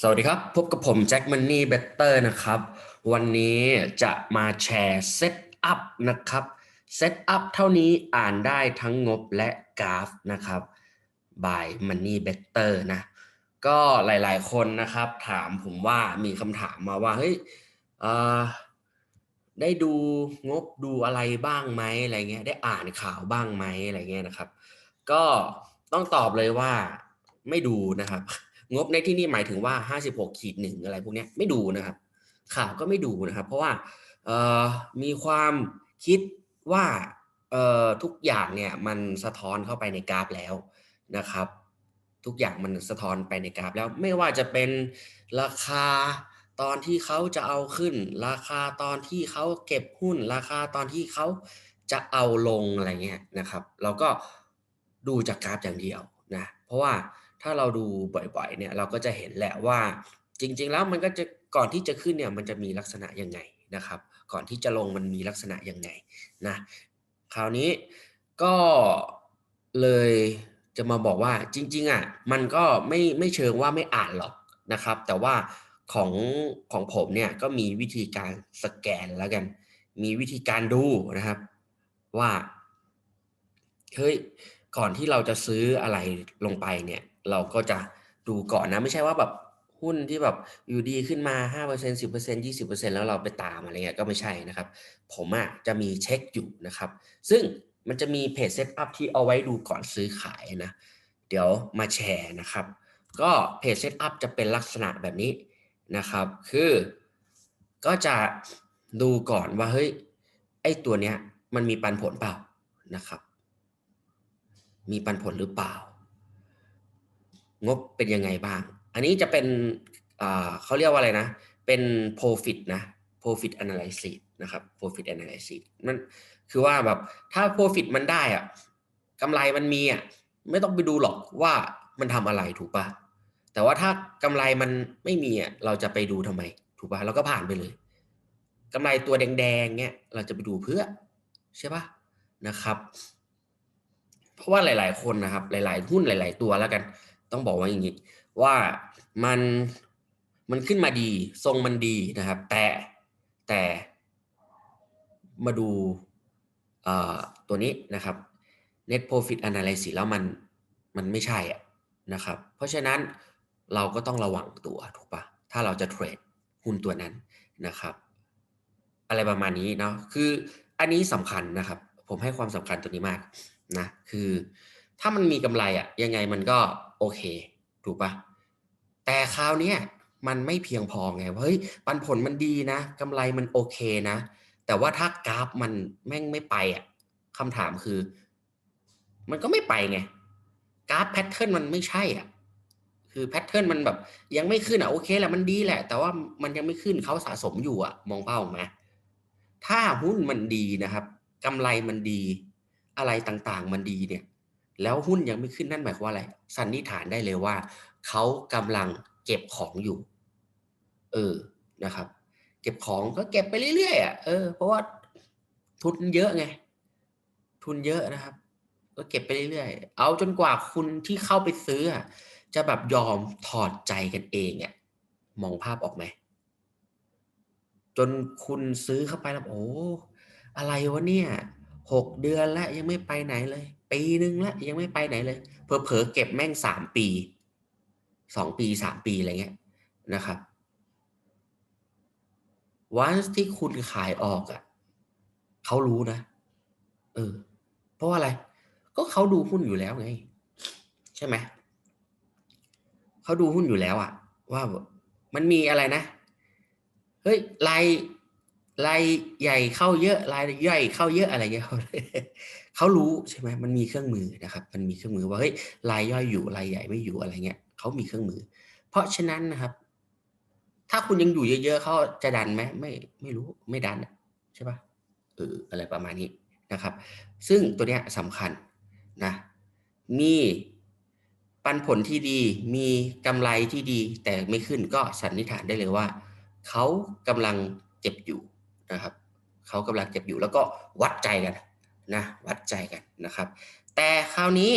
สวัสดีครับ พบกับผมแจ็คมันนี่เบเตอร์นะครับ วันนี้จะมาแชร์เซตอัพนะครับเซตอัพเท่านี้อ่านได้ทั้งงบและกราฟนะครับ by Money Better นะ ก็หลายๆคนนะครับ ถามผมว่ามีคำถามมาว่าเฮ้ยได้ดูงบดูอะไรบ้างไหมอะไรเงี้ยได้อ่านข่าวบ้างไหมอะไรเงี้ยนะครับ ก็ต้องตอบเลยว่าไม่ดูนะครับ งบในที่นี่หมายถึงว่า 56ขีดหนึ่งอะไรพวกนี้ไม่ดูนะครับ ข่าวก็ไม่ดูนะครับ เพราะว่ามีความคิดว่าทุกอย่างเนี่ยมันสะท้อนเข้าไปในกราฟแล้วนะครับ ทุกอย่างมันสะท้อนไปในกราฟแล้วไม่ว่าจะเป็นราคาตอนที่เขาจะเอาขึ้น ราคาตอนที่เขาเก็บหุ้น ราคาตอนที่เขาจะเอาลงอะไรเงี้ยนะครับ เราก็ดูจากกราฟอย่างเดียวนะเพราะว่า ถ้าเราดูบ่อยๆเนี่ยเราก็จะเห็นแหละว่าจริง ๆ แล้วมันก็จะก่อนที่จะขึ้นเนี่ยมันจะมีลักษณะยังไงนะครับ ก่อนที่จะลงมันมีลักษณะยังไงนะคราวนี้ก็เลยจะมาบอกว่าจริงๆอะมันก็ไม่ไม่เชิงว่าไม่อ่านหรอกนะครับ แต่ว่าของของผมเนี่ยก็มีวิธีการสแกนแล้วกัน มีวิธีการดูนะครับว่าเฮ้ยก่อนที่เราจะซื้ออะไรลงไปเนี่ย เราก็จะดูก่อนนะ ไม่ใช่ว่าแบบหุ้นที่แบบอยู่ดีขึ้นมา 5% 10% 20%แล้วเราไปตามอะไรเงี้ยก็ไม่ใช่นะครับ ผมอะจะมีเช็คอยู่นะครับ ซึ่งมันจะมีเพจเซตอัพที่เอาไว้ดูก่อนซื้อขายนะ เดี๋ยวมาแชร์นะครับ ก็เพจเซตอัพจะเป็นลักษณะแบบนี้นะครับ คือก็จะดูก่อนว่าเฮ้ยไอตัวเนี้ยมันมีปันผลเปล่านะครับ มีปันผลหรือเปล่า งบเป็นยังไงบ้าง อันนี้จะเป็นเขาเรียกว่าอะไรนะ เป็น profit นะ profit analysis นะครับ profit analysis มันคือว่าแบบถ้า profit มันได้อะกำไรมันมีอะไม่ต้องไปดูหรอกว่ามันทำอะไรถูกปะแต่ว่าถ้ากำไรมันไม่มีอะเราจะไปดูทำไม ถูกปะเราก็ผ่านไปเลยกำไรตัวแดงๆเนี้ยเราจะไปดูเพื่อใช่ปะนะครับ เพราะว่าหลาย ๆ คนนะครับ หลาย ๆ หุ้นหลาย ๆ ตัวแล้วกัน ต้องบอกว่าอย่างนี้ว่ามันมันขึ้นมาดีทรงมันดีนะครับ แต่แต่มาดูตัวนี้นะครับ net profit analysis แล้วมันมันไม่ใช่อะนะครับ เพราะฉะนั้นเราก็ต้องระวังตัวถูกปะถ้าเราจะเทรดหุ้นตัวนั้นนะครับ อะไรประมาณนี้เนาะคืออันนี้สำคัญนะครับ ผมให้ความสำคัญตัวนี้มากนะคือถ้ามันมีกำไรอะยังไงมันก็ อเค ถูกปะแต่คราวนี้มันไม่เพียงพอไงเฮ้ยปันผลมันดีนะกำไรมันโอเคนะ แต่ว่าถ้ากราฟมันแม่งไม่ไปอะคำถามคือ มันก็ไม่ไปไงกราฟแพทเทิร์นมันไม่ใช่อะคือแพทเทิร์นมันแบบยังไม่ขึ้นอะโอเคแหละมันดีแหละ แต่ว่ามันยังไม่ขึ้นเขาสะสมอยู่อะ มองเป้าไหมถ้าหุ้นมันดีนะครับกำไรมันดี อะไรต่างๆ มันดีเนี่ย แล้วหุ้นยังไม่ขึ้นนั่นหมายความว่าอะไร สันนิษฐานได้เลยว่า เขากำลังเก็บของอยู่ เออนะครับ เก็บของก็เก็บไปเรื่อยๆอะเออเพราะว่าทุนเยอะไง ทุนเยอะนะครับ ก็เก็บไปเรื่อยๆ เอาจนกว่าคุณที่เข้าไปซื้อ จะแบบยอมถอดใจกันเองอะมองภาพออกไหมจนคุณซื้อเข้าไปแล้วโอ้อะไรวะเนี่ยหกเดือนแล้วยังไม่ไปไหนเลย ปีหนึ่งล้วยังไม่ไปไหนเลยเพอเพอเก็บแม่งสามปีสองปีสามปีอะไรเงี้ยนะครับวันที่คุณขายออกอะ่ะเขารู้นะ เออ เพราะว่าอะไร ก็เขาดูหุ้นอยู่แล้วไง ใช่ไหมเขาดูหุ้นอยู่แล้วอะว่ามันมีอะไรนะเฮ้ยราย รายใหญ่เข้าเยอะรายย่อยเข้าเยอะอะไรเงี้ยเขารู้ใช่ไหมมันมีเครื่องมือนะครับ มันมีเครื่องมือว่าเฮ้ยรายย่อยอยู่รายใหญ่ไม่อยู่อะไรเงี้ยเขามีเครื่องมือ เพราะฉะนั้นนะครับ ถ้าคุณยังอยู่เยอะ ๆเขาจะดันไหมไม่ไม่รู้ไม่ดันใช่ปะเอออะไรประมาณนี้นะครับ ซึ่งตัวเนี้ยสำคัญนะมีปันผลที่ดีมีกำไรที่ดีแต่ไม่ขึ้นก็สันนิษฐานได้เลยว่าเขากำลังเจ็บอยู่ นะครับเขากำลังเจ็บอยู่แล้วก็วัดใจกันนะวัดใจกันนะครับ แต่คราวนี้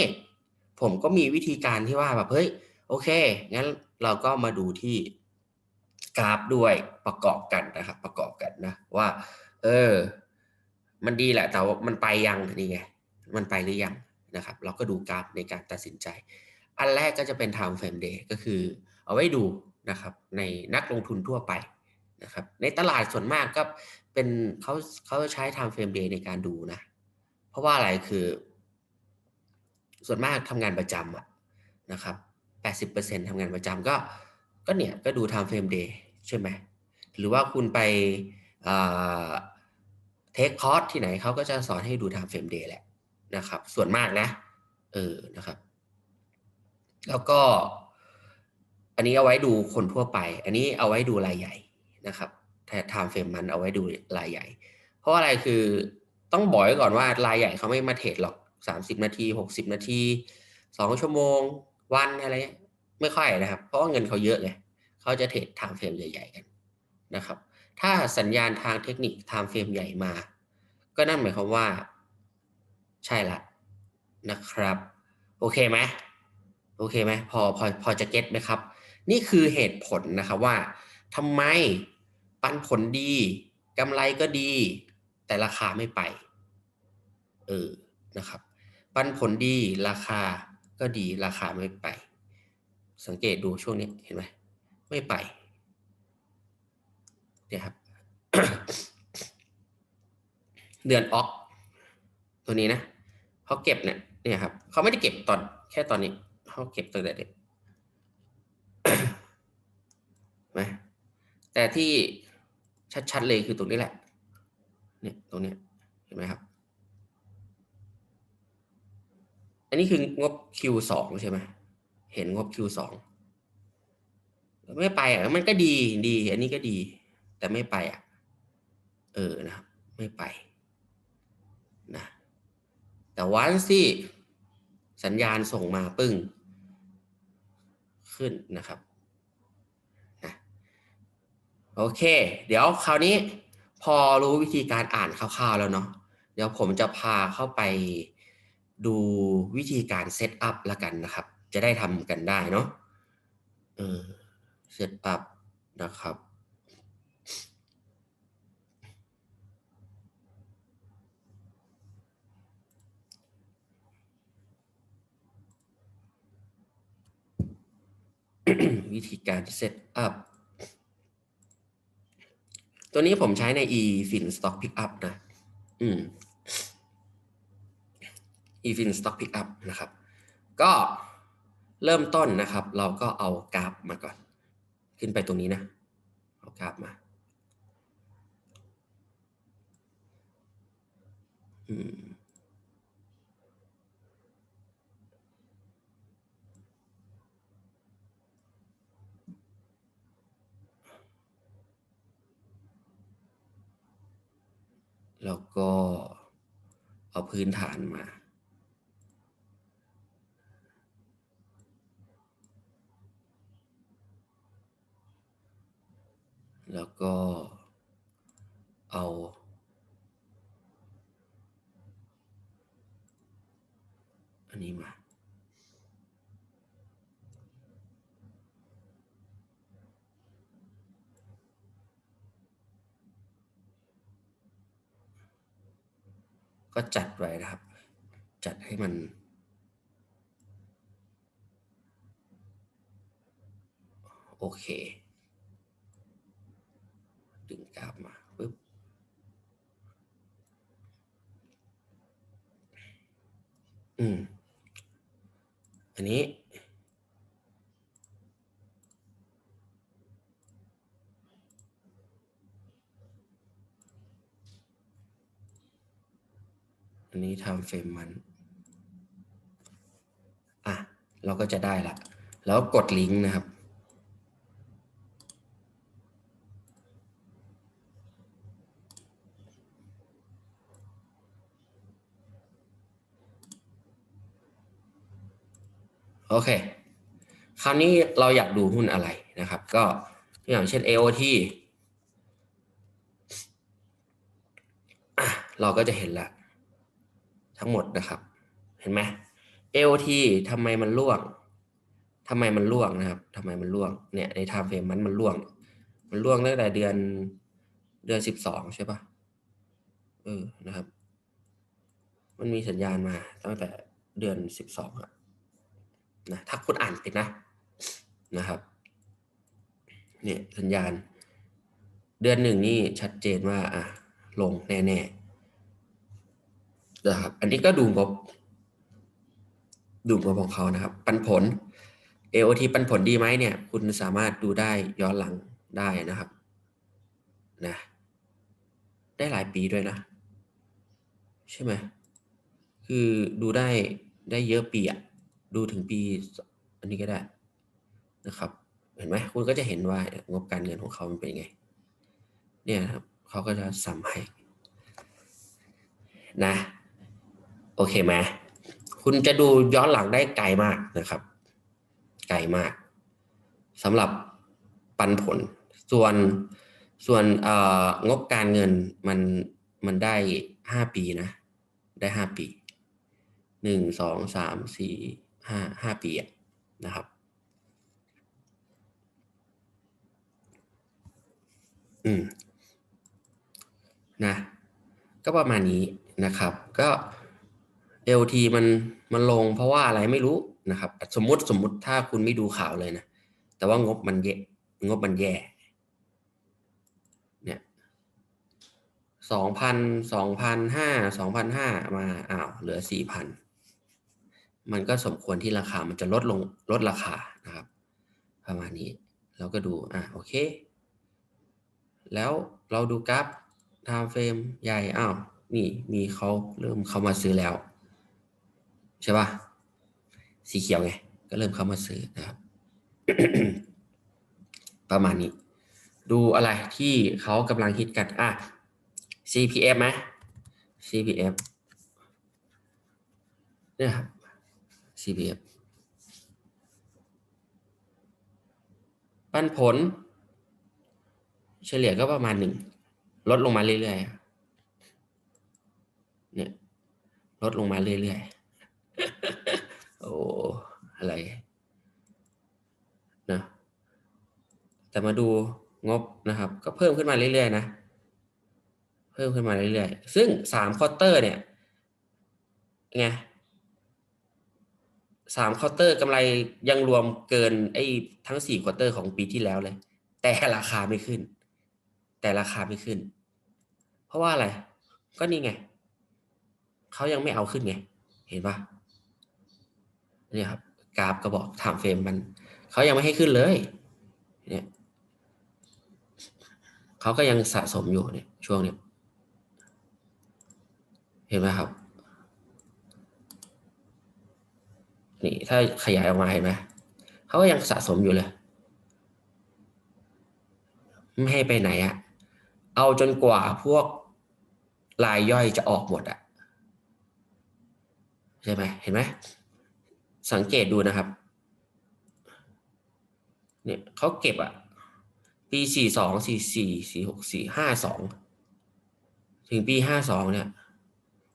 ผมก็มีวิธีการที่ว่าแบบเฮ้ยโอเคงั้นเราก็มาดูที่กราฟด้วยประกอบกันนะครับประกอบกันนะว่า เออ มันดีแหละแต่ว่ามันไปยังนี่ไงมันไปหรือยังนะครับ เราก็ดูกราฟในการตัดสินใจ อันแรกก็จะเป็น time frame day ก็คือเอาไว้ดูนะครับในนักลงทุนทั่วไป นะครับในตลาดส่วนมากก็เป็นเขาเขาใช้ time frame day ในการดูนะ เพราะว่าอะไรคือ ส่วนมากทำงานประจำอะนะครับ80%ทำงานประจำก็ก็เนี่ยก็ดู time frame day ใช่ไหมหรือว่าคุณไปเทคคอร์สที่ไหนเขาก็จะสอนให้ดู time frame day แหละนะครับ ส่วนมากนะเออนะครับ แล้วก็ อันนี้เอาไว้ดูคนทั่วไป อันนี้เอาไว้ดูรายใหญ่ นะครับแต่ time frame มันเอาไว้ดูรายใหญ่ เพราะอะไรคือต้องบอกไว้ก่อนว่ารายใหญ่เขาไม่มาเทรดหรอก 30 นาที 60 นาที 2 ชั่วโมง วันอะไรไม่ค่อยนะครับ เพราะเงินเขาเยอะไงเขาจะเทรด time frame ใหญ่ ๆ กันนะครับ ถ้าสัญญาณทางเทคนิค time frame ใหญ่มา ก็นั่นหมายความว่า ใช่ละนะครับ โอเคไหมโอเคไหมพอพอพอจะเก็ตไหมครับ นี่คือเหตุผลนะครับว่าทำไม ปันผลดีกำไรก็ดี แต่ราคาไม่ไป เออนะครับ ปันผลดีราคาก็ดีราคาไม่ไป สังเกตดูช่วงนี้เห็นไหมไม่ไปเนี่ยครับ เดือนออก ตัวนี้นะเขาเก็บเนี่ยเนี่ยครับเขาไม่ได้เก็บตอนแค่ตอนนี้เขาเก็บตั้งแต่เด็กไหมแต่ที่ ชัดๆเลยคือตรงนี้แหละ เนี่ยตรงนี้เห็นไหมครับ อันนี้คืองบ Q2 ใช่ไหมเห็นงบ Q2 ไม่ไปอะมันก็ดีดี อันนี้ก็ดี แต่ไม่ไปอะ เออนะครับไม่ไปนะแต่วันที่สัญญาณส่งมาปึ้ง ขึ้นนะครับ โอเค เดี๋ยวคราวนี้พอรู้วิธีการอ่านคร่าวๆแล้วเนาะเดี๋ยวผมจะพาเข้าไปดูวิธีการเซตอัพละกันนะครับ จะได้ทำกันได้เนาะเออเซตอัพนะครับวิธีการเซตอัพ ตัวนี้ผมใช้ใน eFin Stock Pickup นะ อืม eFin Stock Pickup นะครับ ก็เริ่มต้นนะครับ เราก็เอากราฟมาก่อน ขึ้นไปตรงนี้นะ เอากราฟมา อืม แล้วก็เอาพื้นฐานมา แล้วก็เอาอันนี้มา ก็จัดไว้นะครับ จัดให้มัน โอเค ดึงกราฟมาปึ๊บอืม อันนี้ อันนี้ทำเฟรมมันอะเราก็จะได้ละ แล้วกดลิงก์นะครับ โอเค คราวนี้เราอยากดูหุ้นอะไรนะครับ ก็อย่างเช่น AOT อะเราก็จะเห็นละ ทั้งหมดนะครับ เห็นไหม AOT ทำไมมันร่วงทำไมมันร่วงนะครับทำไมมันร่วงเนี่ยในไทม์เฟรมมันมันร่วง มันร่วงตั้งแต่เดือนเดือนสิบสองใช่ปะเออนะครับ มันมีสัญญาณมาตั้งแต่เดือนสิบสองอะนะถ้าคุณอ่านติดนะนะครับเนี่ยสัญญาณ เดือนหนึ่งนี่ชัดเจนว่าอะลงแน่ๆ นะครับ อันนี้ก็ดูงบ ดูงบของเขานะครับ ปันผล AOT ปันผลดีไหมเนี่ย คุณสามารถดูได้ย้อนหลังได้นะครับนะได้หลายปีด้วยนะ ใช่ไหมคือดูได้ได้เยอะปีอะดูถึงปี อันนี้ก็ได้นะครับ เห็นไหมคุณก็จะเห็นว่างบการเงินของเขามันเป็นไง เนี่ยครับเขาก็จะสัมให้นะ โอเคไหมคุณจะดูย้อนหลังได้ไกลมากนะครับ ไกลมากสำหรับปันผล ส่วนส่วนงบการเงินมันมันได้ห้าปีนะ ได้ห้าปีหนึ่งสองสามสี่ห้าห้าปีนะครับอืมนะก็ประมาณนี้นะครับ ก็ LT มันมันลงเพราะว่าอะไรไม่รู้นะครับ สมมติสมมติถ้าคุณไม่ดูข่าวเลยนะ แต่ว่างบมันแย่งบมันแย่เนี่ยสองพันสองพันห้าสองพันห้ามาอ้าวเหลือสี่พันมันก็สมควรที่ราคามันจะลดลงลดราคานะครับ ประมาณนี้เราก็ดูอะโอเค แล้วเราดูกราฟ time frame ใหญ่อ้าวนี่มีเขาเริ่มเข้ามาซื้อแล้ว ใช่ป่ะสีเขียวไง ก็เริ่มเข้ามาซื้อนะครับ ประมาณนี้ ดูอะไรที่เขากำลังฮิตกัน อะ CPF ไหม CPF เนี่ยครับ CPF ปันผล เฉลี่ยก็ประมาณหนึ่ง ลดลงมาเรื่อยๆ เนี่ย ลดลงมาเรื่อยๆ โอ้อะไรนะแต่มาดูงบนะครับ ก็เพิ่มขึ้นมาเรื่อยๆนะ เพิ่มขึ้นมาเรื่อยๆ ซึ่งสามควอเตอร์เนี่ยไงสามควอเตอร์กำไรยังรวมเกินไอ้ทั้งสี่ควอเตอร์ของปีที่แล้วเลย แต่ราคาไม่ขึ้น แต่ราคาไม่ขึ้น เพราะว่าอะไร ก็นี่ไง เขายังไม่เอาขึ้นไง เห็นปะ เนี่ยครับกราฟก็บอกถามเฟรมมันเขายังไม่ให้ขึ้นเลย เนี่ยเขาก็ยังสะสมอยู่เนี่ยช่วงเนี้ยเห็นไหมครับ นี่ถ้าขยายออกมาเห็นไหมเขาก็ยังสะสมอยู่เลยไม่ให้ไปไหนอะเอาจนกว่าพวกรายย่อยจะออกหมดอะใช่ไหมเห็นไหม สังเกตดูนะครับ เนี่ยเขาเก็บอะปีสี่สองสี่สี่สี่หกสี่ห้าสองถึงปีห้าสองเนี่ย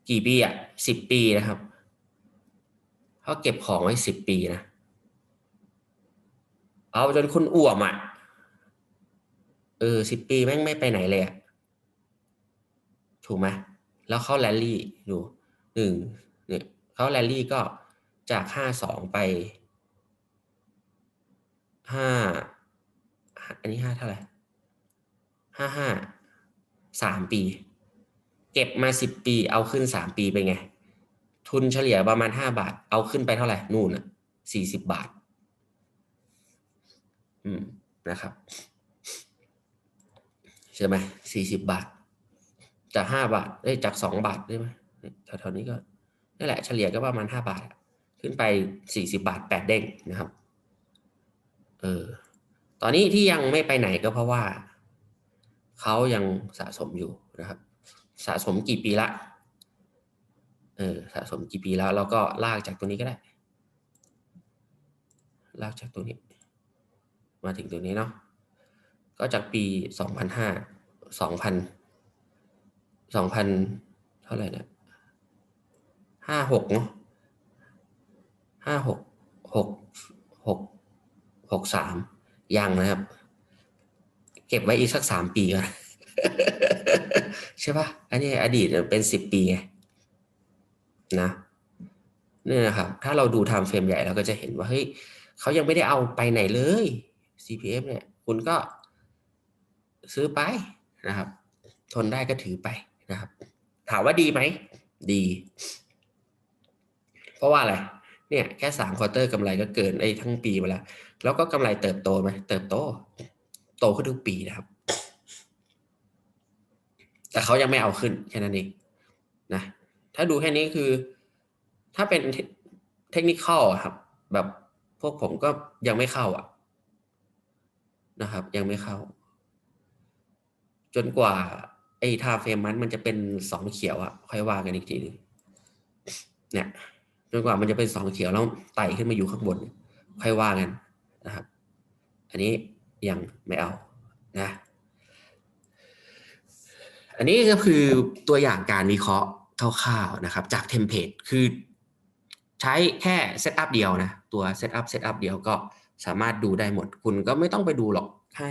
กี่ปีอะสิบปีนะครับเขาเก็บของไว้สิบปีนะเอาจนคุณอ่วมอะเออสิบปีแม่งไม่ไปไหนเลยอะถูกไหมแล้วเขาแรลลี่ดูหนึ่งเนี่ยเขาแรลลี่ก็ จากห้าสองไปห้าอันนี้ห้าเท่าไหร่ห้าห้าสามปี เก็บมาสิบปี เอาขึ้นสามปีไปไง ทุนเฉลี่ยประมาณห้าบาท เอาขึ้นไปเท่าไหร่ นู่นอะสี่สิบบาท อืมนะครับใช่ไหมสี่สิบบาท จากห้าบาทเอ้ยจากสองบาทได้ไหมแถวๆนี้ก็นี่แหละเฉลี่ยก็ประมาณห้าบาท ขึ้นไปสี่สิบาทแปดเด้งนะครับ เออ ตอนนี้ที่ยังไม่ไปไหนก็เพราะว่า เขายังสะสมอยู่นะครับ สะสมกี่ปีละ เออ สะสมกี่ปีแล้ว แล้วก็ลากจากตรงนี้ก็ได้ ลากจากตรงนี้ มาถึงตรงนี้เนาะ ก็จากปีสองพันห้าสองพันสองพันเท่าไหร่เนี่ยห้าหกเนาะ ห้าหกหกหกหกสามยังนะครับ เก็บไว้อีกสักสามปีก่อนใช่ปะอันนี้อดีตเป็นสิบปีไงนะนี่นะครับ ถ้าเราดูไทม์เฟรมใหญ่เราก็จะเห็นว่าเฮ้ยเขายังไม่ได้เอาไปไหนเลย CPF เนี่ย คุณก็ซื้อไปนะครับ ทนได้ก็ถือไปนะครับ ถามว่าดีไหม ดี เพราะว่าอะไร เนี่ยแค่สามควอเตอร์กำไรก็เกินไอ้ทั้งปีมาแล้ว แล้วก็กำไรเติบโตไหมเติบโต โตขึ้นทุกปีนะครับ แต่เขายังไม่เอาขึ้นแค่นั้นเองนะถ้าดูแค่นี้คือ ถ้าเป็นเทคนิคอลครับ แบบพวกผมก็ยังไม่เข้าอะ นะครับ ยังไม่เข้า จนกว่า ไอ้ทาเฟรมมันมันจะเป็นสองเขียวอะ ค่อยว่ากันอีกทีหนึงเนี่ย จนกว่ามันจะเป็นสองเขียวแล้วไต่ขึ้นมาอยู่ข้างบนค่อยว่ากันนะครับ อันนี้ยังไม่เอานะ อันนี้ก็คือตัวอย่างการวิเคราะห์คร่าวๆนะครับ จากเทมเพลตคือใช้แค่เซตอัพเดียวนะ ตัวเซตอัพเซตอัพเดียวก็สามารถดูได้หมด คุณก็ไม่ต้องไปดูหรอกให้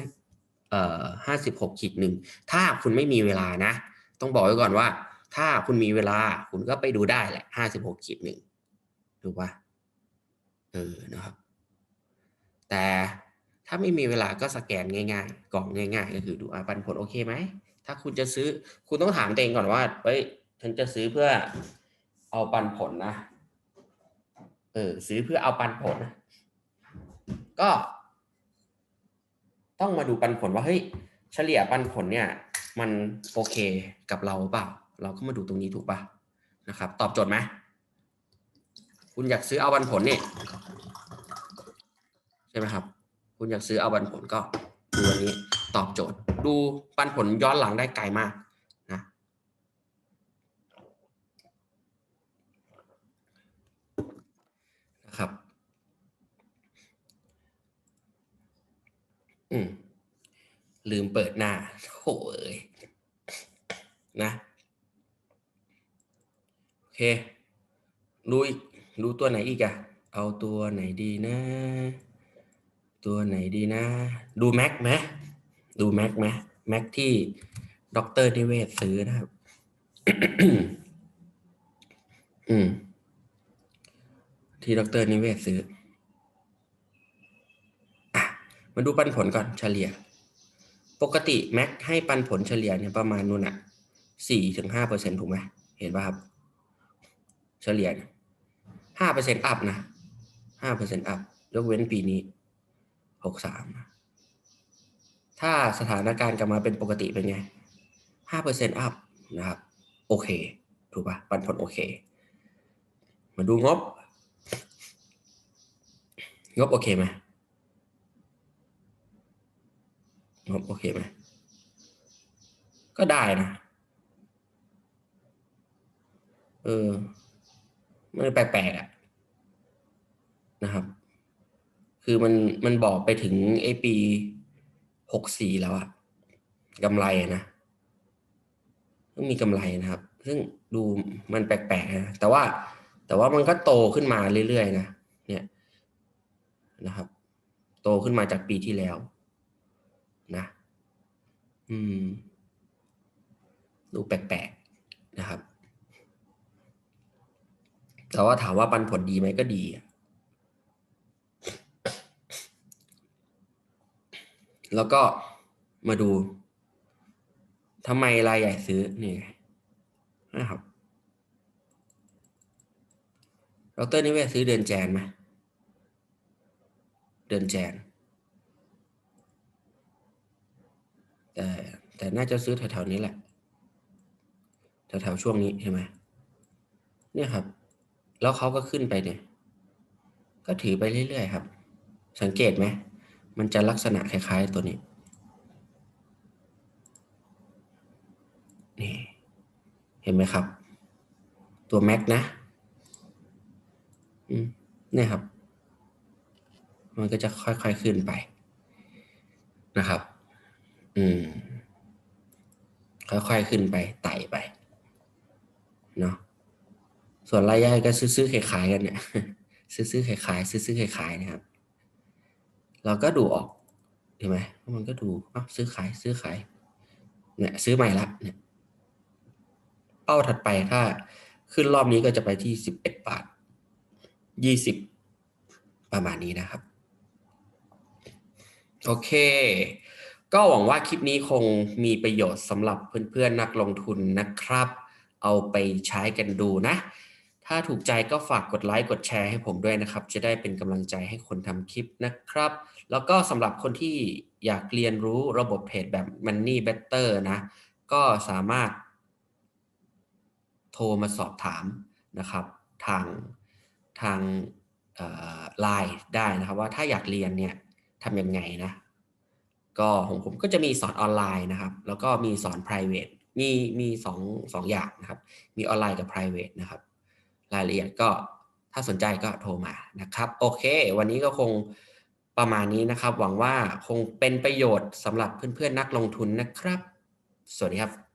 เอ่อห้าสิบหกขีดหนึ่งถ้าคุณไม่มีเวลานะ ต้องบอกไว้ก่อนว่า ถ้าคุณมีเวลาคุณก็ไปดูได้แหละห้าสิบหกขีดหนึ่ง ถูกปะเออนะครับ แต่ถ้าไม่มีเวลาก็สแกนง่ายๆกล่องง่าย ๆ ก็คือดูอะปันผลโอเคไหม ถ้าคุณจะซื้อคุณต้องถามตัวเองก่อนว่าเฮ้ยฉันจะซื้อเพื่อเอาปันผลนะเออซื้อเพื่อเอาปันผลนะก็ ต้องมาดูปันผลว่าเฮ้ยเฉลี่ยปันผลเนี่ย มันโอเคกับเราเปล่า เราก็มาดูตรงนี้ถูกป่ะนะครับ ตอบโจทย์ไหม คุณอยากซื้อเอาปันผลเนี่ยใช่ไหมครับ คุณอยากซื้อเอาปันผลก็ดูอันนี้ตอบโจทย์ ดูปันผลย้อนหลังได้ไกลมากนะนะครับ อืมลืมเปิดหน้าโถ่เอ้ยนะ โอเคดูอีก ดูตัวไหนอีกอะเอาตัวไหนดีนะ ตัวไหนดีนะ ดูแม็กไหมดูแม็กไหมแม็กที่ด็อกเตอร์นิเวศซื้อนะครับ อืม ที่ด็อกเตอร์นิเวศซื้ออะมาดูปันผลก่อนเฉลี่ย ปกติแม็กให้ปันผลเฉลี่ยเนี่ยประมาณนู่นอะสี่ถึงห้าเปอร์เซ็นถูกไหมเห็นป่ะครับ เฉลี่ย ห้าเปอร์เซ็นต์อัพนะห้าเปอร์เซ็นต์อัพยกเว้นปีนี้หกสามถ้าสถานการณ์กลับมาเป็นปกติเป็นไงห้าเปอร์เซ็นต์อัพนะครับ โอเค ถูกป่ะปันผลโอเค มาดูงบ งบโอเคไหมงบโอเคไหมก็ได้นะ เออ มันแปลกๆอะนะครับ คือมันมันบอกไปถึงไอปีหกสี่แล้วอะกำไรนะต้องมีกำไรนะครับ ซึ่งดูมันแปลกๆนะแต่ว่าแต่ว่ามันก็โตขึ้นมาเรื่อยๆนะเนี่ยนะครับ โตขึ้นมาจากปีที่แล้ว นะ อืม ดูแปลกๆนะครับ แต่ว่าถามว่าปันผลดีไหมก็ดี แล้วก็มาดูทำไมรายใหญ่ซื้อนี่นะครับดรนิเวศซื้อเดือนแจนไหมเดือนแจน แต่แต่น่าจะซื้อแถวๆนี้แหละแถวๆช่วงนี้ใช่ไหมเนี่ยครับ แล้วเขาก็ขึ้นไปเนี่ย ก็ถือไปเรื่อยๆครับ สังเกตไหม มันจะลักษณะคล้ายๆตัวนี้ นี่ เห็นไหมครับ ตัวแม็กนะอืมนี่ครับ มันก็จะค่อยๆขึ้นไปนะครับ อืม ค่อยๆขึ้นไปไต่ไป เนาะ ส่วนรายย่อยก็ซื้อๆขายๆกันเนี่ยซื้อๆขายๆซื้อๆขายๆนะครับ เราก็ดูออกเห็นไหมมันก็ดูอ้าซื้อขายซื้อขายเนี่ยซื้อใหม่ละเนี่ยเป้าถัดไปถ้าขึ้นรอบนี้ก็จะไปที่สิบเอ็ดบาทยี่สิบประมาณนี้นะครับ โอเค ก็หวังว่าคลิปนี้คงมีประโยชน์สำหรับเพื่อนๆนักลงทุนนะครับ เอาไปใช้กันดูนะ ถ้าถูกใจก็ฝากกดไลค์กดแชร์ให้ผมด้วยนะครับ จะได้เป็นกำลังใจให้คนทำคลิปนะครับ แล้วก็สำหรับคนที่อยากเรียนรู้ระบบเทรดแบบ Money Better นะ ก็สามารถ โทรมาสอบถามนะครับ ทางทางไลน์ได้นะครับ ว่าถ้าอยากเรียนเนี่ยทำยังไงนะ ก็ของผมก็จะมีสอนออนไลน์นะครับ แล้วก็มีสอน private มีมีสองสองอย่างนะครับ มีออนไลน์กับ private นะครับ รายละเอียดก็ถ้าสนใจก็โทรมานะครับ โอเค วันนี้ก็คงประมาณนี้นะครับ หวังว่าคงเป็นประโยชน์สำหรับเพื่อนๆนักลงทุนนะครับ สวัสดีครับ